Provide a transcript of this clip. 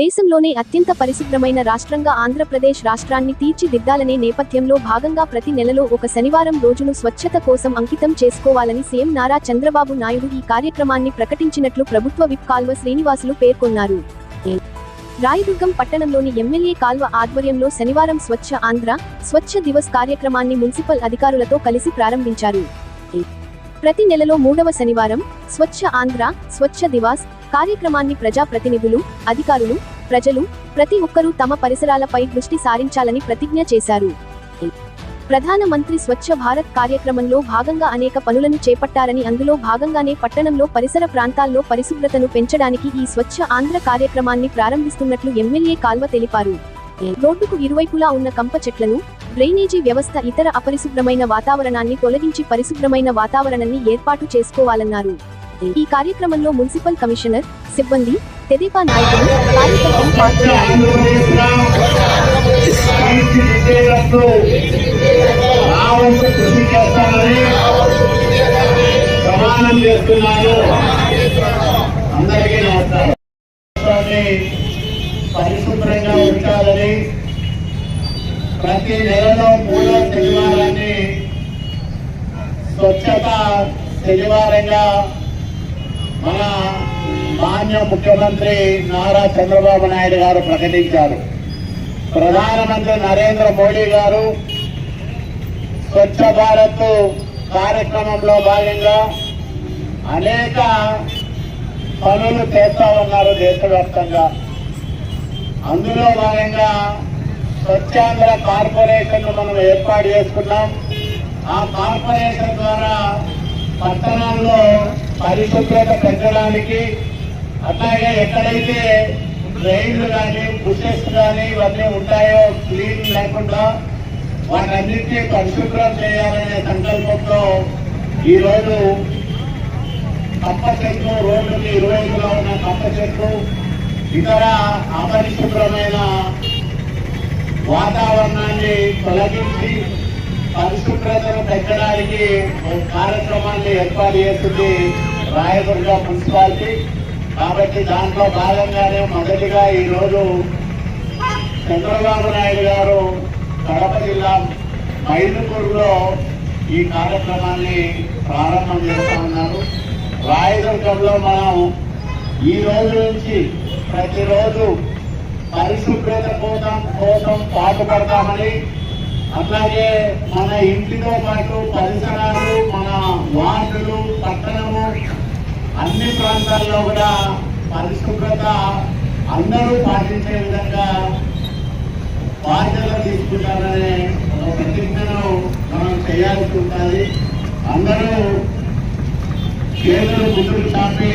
దేశంలోనే అత్యంత పరిశుభ్రమైన రాష్ట్రంగా ఆంధ్రప్రదేశ్ రాష్ట్రాన్ని తీర్చిదిద్దాలనే నేపథ్యంలో భాగంగా ప్రతి నెలలో ఒక శనివారం రోజును స్వచ్ఛత కోసం అంకితం చేసుకోవాలని సీఎం నారా చంద్రబాబు నాయుడు ఈ కార్యక్రమాన్ని ప్రకటించినట్లు ప్రభుత్వ విప్ కాల్వ శ్రీనివాసులు పేర్కొన్నారు. రాయదుర్గం పట్టణంలోని ఎమ్మెల్యే కాల్వ ఆధ్వర్యంలో శనివారం స్వచ్ఛ ఆంధ్ర స్వచ్ఛ దివస్ కార్యక్రమాన్ని మున్సిపల్ అధికారులతో కలిసి ప్రారంభించారు. ప్రతి నెలలో మూడవ శనివారం స్వచ్ఛ ఆంధ్ర స్వచ్ఛ దివాస్ కార్యక్రమాన్ని ప్రజా ప్రతినిధులు అధికారులు ప్రజలు ప్రతి ఒక్కరూ తమ పరిసరాలపై దృష్టి సారించాలని ప్రతిజ్ఞ చేశారు. ప్రధానమంత్రి స్వచ్ఛ భారత్ కార్యక్రమంలో భాగంగా అనేక పనులను చేపట్టారని అందులో భాగంగానే పట్టణంలో పరిసర ప్రాంతాల్లో పరిశుభ్రతను పెంచడానికి ఈ స్వచ్ఛ ఆంధ్ర కార్యక్రమాన్ని ప్రారంభిస్తున్నట్లు ఎమ్మెల్యే కాల్వ తెలిపారు. రోడ్డుకు ఇరువైపులా ఉన్న కంప చెట్లను డ్రైనేజీ వ్యవస్థ ఇతర అపరిశుభ్రమైన వాతావరణాన్ని తొలగించి పరిశుభ్రమైన వాతావరణాన్ని ఏర్పాటు చేసుకోవాలన్నారు. ఈ కార్యక్రమంలో మున్సిపల్ కమిషనర్ సిబ్బంది తెదేపా నాయకులు కార్యకర్తలు పాల్గొన్నారు. ప్రతి నెలలో మూడో శనివారాన్ని స్వచ్ఛత శనివారంగా మన మాన్య ముఖ్యమంత్రి నారా చంద్రబాబు నాయుడు గారు ప్రకటించారు. ప్రధానమంత్రి నరేంద్ర మోడీ గారు స్వచ్ఛ భారత్ కార్యక్రమంలో భాగంగా అనేక పనులు చేస్తా ఉన్నారు దేశవ్యాప్తంగా. అందులో భాగంగా స్వచ్ఛాంధ్ర కార్పొరేషన్ మనం ఏర్పాటు చేసుకున్నాం. ఆ కార్పొరేషన్ ద్వారా పట్టణాల్లో పరిశుభ్రత పెంచడానికి అట్లాగే ఎక్కడైతే రైళ్ళు కానీ బుషెస్ కానీ ఇవన్నీ ఉంటాయో క్లీన్ లేకుండా వాటన్నిటినీ పరిశుభ్రం చేయాలనే సంకల్పంతో ఈరోజు కప్ప చెట్లు రోడ్డుకి ఇరువైపులో ఉన్న కప్ప చెట్లు ఇతర అపరిశుభ్రమైన వాతావరణాన్ని తొలగించి పరిశుభ్రతను పెంచడానికి కార్యక్రమాన్ని ఏర్పాటు చేస్తుంది రాయదుర్గ మున్సిపాలిటీ. కాబట్టి దాంట్లో భాగంగానే మొదటిగా ఈరోజు చంద్రబాబు నాయుడు గారు కడప జిల్లా మైదుకూరులో ఈ కార్యక్రమాన్ని ప్రారంభం చేస్తా ఉన్నారు. రాయదుర్గంలో మనం ఈ రోజు నుంచి ప్రతిరోజు పరిశుభ్రత కోసం కోసం పాటుపడతామని అట్లాగే మన ఇంటితో పాటు పరిసరాలు మన వార్డులు పట్టణము అన్ని ప్రాంతాల్లో కూడా పరిశుభ్రత అందరూ పాటించే విధంగా బాధ్యత తీసుకుంటారనే ఒక ప్రతిజ్ఞను మనం చేయాల్సి ఉంటుంది. అందరూ కేంద్రం ముందుకు చాపి